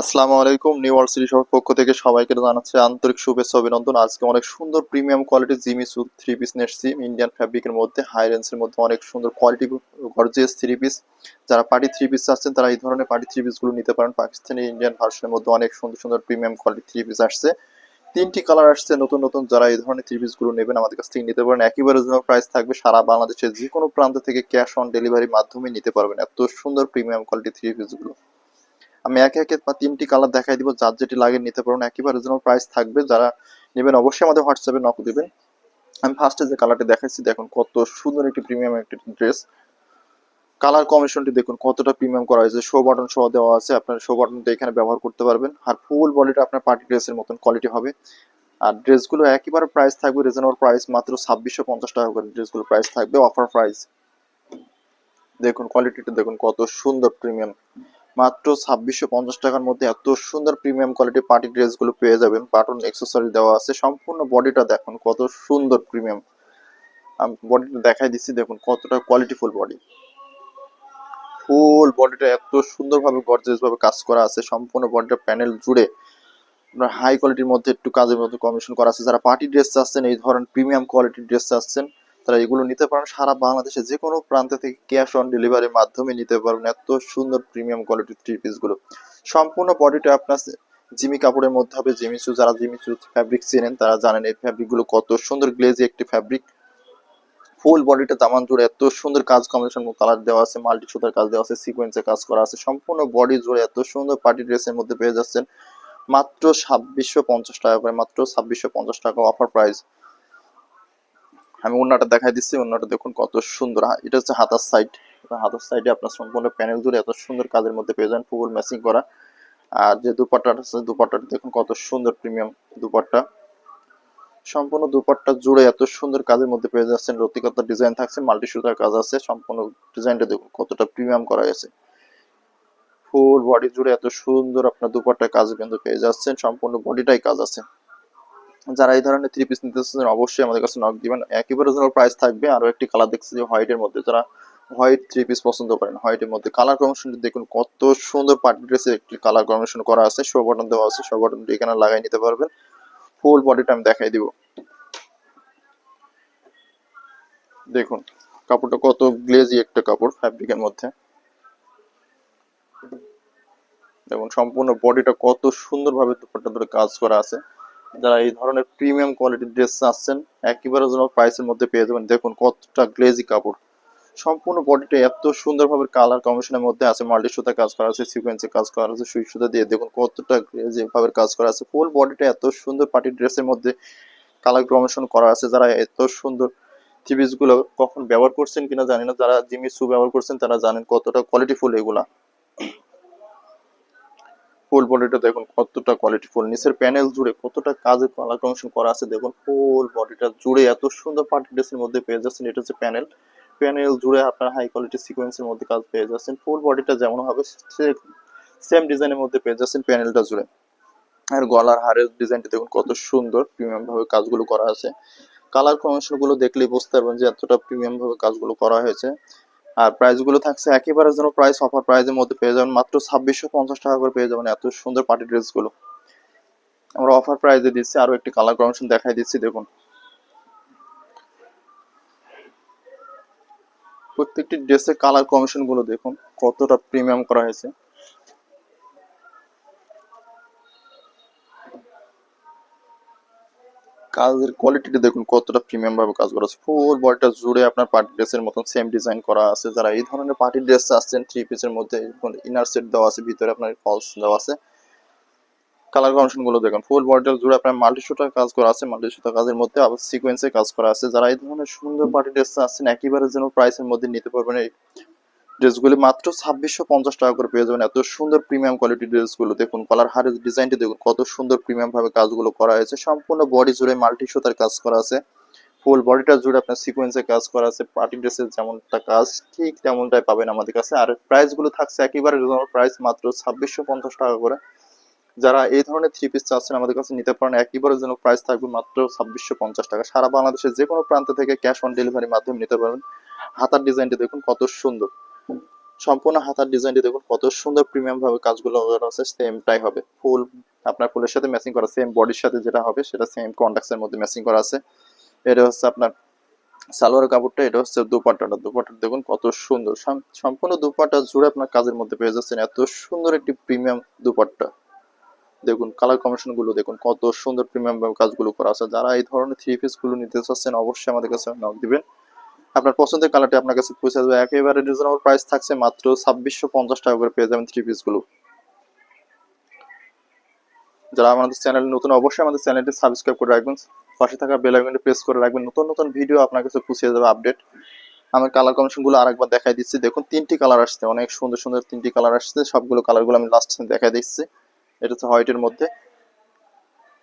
আসসালামু আলাইকুম, new world city শপের পক্ষ থেকে সবাইকে জানাচ্ছি আন্তরিক শুভেচ্ছা অভিনন্দন। আজকে অনেক সুন্দর প্রিমিয়াম কোয়ালিটির জিমি স্যুট থ্রি পিস নিয়েছি ইন্ডিয়ান ফ্যাব্রিকের মধ্যে হাই রেঞ্জের মধ্যে অনেক সুন্দর কোয়ালিটি গর্জিয়াস থ্রি পিস যারা পার্টি থ্রি পিস চাচ্ছেন, তারা এই ধরনের পার্টি থ্রি পিসগুলো নিতে পারেন। পাকিস্তানি ইন্ডিয়ান ভার্সনের মধ্যে অনেক সুন্দর সুন্দর প্রিমিয়াম কোয়ালিটি থ্রি পিস আসছে। তিনটি কালার আসছে, নতুন নতুন যারা এই ধরনের থ্রি পিসগুলো নেবেন, আমাদের কাছ থেকে নিতে পারেন একেবারে জন্য প্রাইস থাকবে, সারা বাংলাদেশের যে কোনো প্রান্ত থেকে ক্যাশ অন ডেলিভারির মাধ্যমে নিতে পারবেন। এত সুন্দর প্রিমিয়াম কোয়ালিটি থ্রি পিসগুলো আমি একে একে বা তিনটি কালার দেখাই দিব, যার যেটি লাগে নিতে পারবেন একেবারে রিজনেবল প্রাইস থাকবে, যারা নেবেন অবশ্যই আমাদের হোয়াটসঅ্যাপে নক দিবেন। আমি ফার্স্টে যে কালারটি দেখাইছি, দেখুন কত সুন্দর একটি প্রিমিয়াম একটি ড্রেস কালার কমিশনটি দেখুন কতটা প্রিমিয়াম করা হয়েছে। শো বাটন সহ দেওয়া আছে, আপনার শো বাটনটা এখানে ব্যবহার করতে পারবেন। আর ফুল বডিটা আপনার পার্টি ড্রেসের মতন কোয়ালিটি হবে। আর ড্রেসগুলো একেবারে প্রাইস থাকবে রিজনেবল প্রাইস মাত্র ছাব্বিশশো পঞ্চাশ টাকা করে ড্রেসগুলো প্রাইস থাকবে অফার প্রাইস দেখুন কোয়ালিটিটা দেখুন কত সুন্দর প্রিমিয়াম মাত্র ছাব্বিশশো পঞ্চাশ টাকার মধ্যে এত সুন্দর প্রিমিয়াম কোয়ালিটি পার্টি ড্রেসগুলো পেয়ে যাবেন। বাটন এক্সেসরি দেওয়া আছে। সম্পূর্ণ বডিটা দেখুন, কত সুন্দর প্রিমিয়াম আমি বডিটা দেখাই দিচ্ছি, দেখুন কতটা বডি ফুল বডিটা এত সুন্দরভাবে গর্জেস ভাবে কাজ করা আছে। সম্পূর্ণ বডিটা প্যানেল জুড়ে। আপনার হাই কোয়ালিটির মধ্যে একটু কাজের মধ্যে কমিশন করা আছে। যারা পার্টি ড্রেস চাচ্ছেন, এই ধরনের প্রিমিয়াম কোয়ালিটির ড্রেস চাচ্ছেন তারা এগুলো নিতে পারেন। সারা বাংলাদেশে যে কোনো প্রান্ত থেকে ক্যাশ অন ডেলিভারির মাধ্যমে নিতে পারবেন এত সুন্দর প্রিমিয়াম কোয়ালিটির থ্রি পিসগুলো। সম্পূর্ণ বডিটা আপনার জিমি কাপড়ের মধ্যে হবে। জিমি চু যারা জিমি চু ফ্যাব্রিক চেনেন, তারা জানেন এই ফ্যাব্রিকগুলো কত সুন্দর গ্লেজি একটি ফ্যাব্রিক ফুল বডিটা দামান জুড়ে, এত সুন্দর কাজ কম্বিনেশন কালার দেওয়া আছে মাল্টি সুতার কাজ দেওয়া আছে সিকোয়েন্সে কাজ করা আছে। সম্পূর্ণ বডি জুড়ে এত সুন্দর পার্টি ড্রেসের মধ্যে পেয়ে যাচ্ছেন। মাত্র ছাব্বিশশো পঞ্চাশ টাকা করে, মাত্র ছাব্বিশশো পঞ্চাশ টাকা অফার প্রাইস আমি অন্যটা দেখাই দিচ্ছি, অন্যটা দেখুন কত সুন্দর। এটা হচ্ছে হাতার সাইড হাতার সাইডে আপনার সম্পূর্ণ প্যানেল জুড়ে এত সুন্দর কাজের মধ্যে পেয়ে যান ফুল ম্যাচিং করা। আর যে দুপাট্টাটা আছে দুপাট্টাটা দেখুন কত সুন্দর প্রিমিয়াম দুপাট্টা। সম্পূর্ণ দুপাট্টা জুড়ে এত সুন্দর কাজের মধ্যে পেয়ে যাচ্ছেন। রতিকতা ডিজাইন থাকছে মাল্টি সুতার কাজ আছে। সম্পূর্ণ ডিজাইনটা দেখুন কতটা প্রিমিয়াম করা হয়েছে। ফুল বডি জুড়ে এত সুন্দর আপনার দুপাট্টা কাজ কিন্তু পেয়ে যাচ্ছেন। সম্পূর্ণ বডিটাই কাজ আছে। যারা এই ধরনের থ্রি পিস নিতে চাচ্ছেন, অবশ্যই আমাদের কাছে নক দিবেন। একেবারে জন্য প্রাইস থাকবে আরও একটি কালার দেখছি যে হোয়াইটের মধ্যে। যারা হোয়াইট থ্রি পিস পছন্দ করেন হোয়াইটের মধ্যে কালার কম্বিনেশনটি দেখুন, কত সুন্দর পার্টি ড্রেসে একটি কালার কম্বিনেশন করা আছে। শো বাটন দেওয়া আছে শো বাটনটি এখানে লাগাই নিতে পারবেন। ফুল বডিটা আমি দেখাই দিব। দেখুন, কাপড়টা কত গ্লেজি একটা কাপড় ফ্যাব্রিকের মধ্যে। দেখুন, সম্পূর্ণ বডিটা কত সুন্দরভাবে দুপাট্টা ধরে কাজ করা আছে। যারা এই ধরনের প্রিমিয়াম কোয়ালিটির ড্রেস চাচ্ছেন একেবারে যেন প্রাইসের মধ্যে পেয়ে যাবেন। দেখুন কতটা গ্লেজি কাপড়। সম্পূর্ণ বডিটা এত সুন্দরভাবে কালার কম্বিনেশনের মধ্যে আছে, মাল্টি সুতা কাজ করা আছে সিকোয়েন্সে কাজ করা আছে, সুই সুতা দিয়ে। দেখুন কতটা গ্লেজি ভাবে কাজ করা আছে। ফুল বডিটা এত সুন্দর পার্টি ড্রেসের মধ্যে কালার কম্বিনেশন করা আছে। যারা এত সুন্দর থ্রিপিসগুলো কখন ব্যবহার করছেন কিনা জানি না। যারা জিমি সু ব্যবহার করছেন তারা জানেন কতটা কোয়ালিটিফুল এগুলা। ফুল বডিটা দেখুন কতটা কোয়ালিটি ফুল। নিচের প্যানেল জুড়ে কতটা কাজের কালার কমিশন করা আছে দেখুন, ফুল বডিটা জুড়ে এত সুন্দর পার্টি ড্রেসের মধ্যে পেয়ে যাচ্ছেন। এটা হচ্ছে প্যানেল প্যানেল জুড়ে আপনার হাই কোয়ালিটি সিকোয়েন্সের মধ্যে কাজ পেয়ে যাচ্ছেন। ফুল বডিটা যেমন হবে সেম ডিজাইনের মধ্যে পেয়ে যাচ্ছেন প্যানেলটা জুড়ে। আর গলার হারের ডিজাইনটা দেখুন কত সুন্দর প্রিমিয়াম ভাবে কাজগুলো করা আছে। কালার কমিশনগুলো দেখলেই বুঝতে পারবেন যে এতটা প্রিমিয়াম ভাবে কাজগুলো করা হয়েছে। আর প্রাইসগুলো থাকছে একেবারে যেন প্রাইস অফার প্রাইসের মধ্যে পেয়ে যাবেন। মাত্র ছাব্বিশশো পঞ্চাশ টাকা করে পেয়ে যাবেন এত সুন্দর পার্টি ড্রেসগুলো। আমরা অফার প্রাইসে দিচ্ছি, আরও একটি কালার কমিশন দেখাই দিচ্ছি, দেখুন। প্রত্যেকটি ড্রেসের কালার কমিশনগুলো দেখুন, কতটা প্রিমিয়াম করা হয়েছে। কাজের কোয়ালিটিটা দেখুন কতটা প্রিমিয়াম ভাবে কাজ করা আছে। ফুল বডিটা জুড়ে আপনার পার্টি ড্রেসের মতন সেম ডিজাইন করা আছে। যারা এই ধরনের পার্টি ড্রেস আসছেন থ্রি পিসের মধ্যে ইনার সেট দেওয়া আছে, ভিতরে আপনার ফলস দেওয়া আছে। কালার কমিশনগুলো দেখুন ফুল বডিটা জুড়ে আপনার মাল্টি সুতার কাজ করা আছে মাল্টি সুতার কাজের মধ্যে আবার সিকোয়েন্সে কাজ করা আছে। যারা এই ধরনের সুন্দর পার্টি ড্রেস আসছেন, একেবারে যেন প্রাইসের মধ্যে নিতে পারবেন এই ড্রেসগুলি মাত্র ছাব্বিশশো পঞ্চাশ টাকা করে পেয়ে যাবেন। এত সুন্দর প্রিমিয়াম কোয়ালিটির ড্রেসগুলো দেখুন কালার হারের ডিজাইনটি দেখুন, কত সুন্দর প্রিমিয়াম ভাবে কাজগুলো করা হয়েছে। সম্পূর্ণ বডি জুড়ে মাল্টি সুতার কাজ করা আছে। ফুল বডিটা জুড়ে আপনার সিকোয়েন্সে কাজ করা আছে পার্টি ড্রেসের যেমনটা কাজ, ঠিক তেমনটাই পাবেন আমাদের কাছে। আর প্রাইসগুলো থাকছে একেবারে রিজনেবল প্রাইস মাত্র ছাব্বিশশো পঞ্চাশ টাকা করে। যারা এই ধরনের থ্রি পিস চাচ্ছেন আমাদের কাছে নিতে পারেন, একেবারে যেন প্রাইস থাকবে মাত্র ছাব্বিশশো পঞ্চাশ টাকা। সারা বাংলাদেশের যে কোনো প্রান্ত থেকে ক্যাশ অন ডেলিভারির মাধ্যমে নিতে পারবেন। হাতার ডিজাইনটি দেখুন কত সুন্দর। সম্পূর্ণ হাতার ডিজাইনটি দেখুন, কত সুন্দর প্রিমিয়াম ভাবে কাজগুলো করা হবে। ফুল আপনার ফুলের সাথে ম্যাচিং করা সেম বডির সাথে যেটা হবে, সেটা সেম মধ্যে ম্যাচিং করা আছে। এটা হচ্ছে আপনার সালোয়ার কাপড়টা, এটা হচ্ছে দেখুন, কত সুন্দর। সম্পূর্ণ জুড়ে আপনার কাজের মধ্যে পেয়ে যাচ্ছেন। এত সুন্দর একটি প্রিমিয়াম দুপাট্টা। দেখুন কালার কম্বিনেশনগুলো দেখুন, কত সুন্দর প্রিমিয়াম কাজগুলো করা আছে। যারা এই ধরনের থ্রি পিসগুলো নিতে চাচ্ছেন, অবশ্যই আমাদের কাছে নক দিবেন। আপনার পছন্দের কালারটি আপনার কাছে পৌঁছে যাবে একেবারে রিজনেবল প্রাইস থাকছে মাত্র ছাব্বিশশো পঞ্চাশ টাকা করে পেয়ে যাবেন থ্রি পিসগুলো। যারা আমাদের চ্যানেল নতুন, অবশ্যই আমাদের চ্যানেলটি সাবস্ক্রাইব করে রাখবেন। পাশে থাকা বেল আইকনটি প্রেস করে রাখবেন। নতুন নতুন ভিডিও আপনার কাছে পৌঁছে যাবে আপডেট আমি কালার কম্বিনেশনগুলো আরেকবার দেখাই দিচ্ছি। দেখুন, তিনটি কালার আসছে। অনেক সুন্দর সুন্দর তিনটি কালার আসছে। সবগুলো কালারগুলো আমি লাস্ট দেখাই দিচ্ছি। এটা হচ্ছে হোয়াইটের মধ্যে।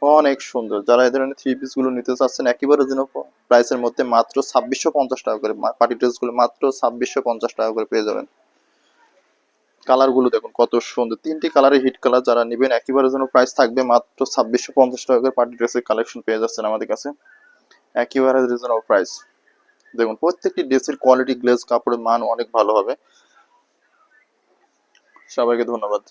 অনেক সুন্দর। যারা এই ধরনের থ্রি পিসগুলো নিতে চাচ্ছেন, একেবারে যেন প্রাইসের মধ্যে মাত্র ছাব্বিশশো পঞ্চাশ টাকা করে পার্টি ড্রেসগুলো মাত্র ছাব্বিশশো পঞ্চাশ টাকা করে পেয়ে যাবেন। কালারগুলো দেখুন, কত সুন্দর। তিনটি কালারের হিট কালার যারা নেবেন, একেবারে যেন প্রাইস থাকবে মাত্র ছাব্বিশশো পঞ্চাশ টাকা করে পার্টি ড্রেসের কালেকশন পেয়ে যাচ্ছেন আমাদের কাছে। একেবারে রিজনেবল প্রাইস দেখুন, প্রত্যেকটি ড্রেসের কোয়ালিটি গ্লেজ কাপড়ের মান অনেক ভালো হবে। সবাইকে ধন্যবাদ।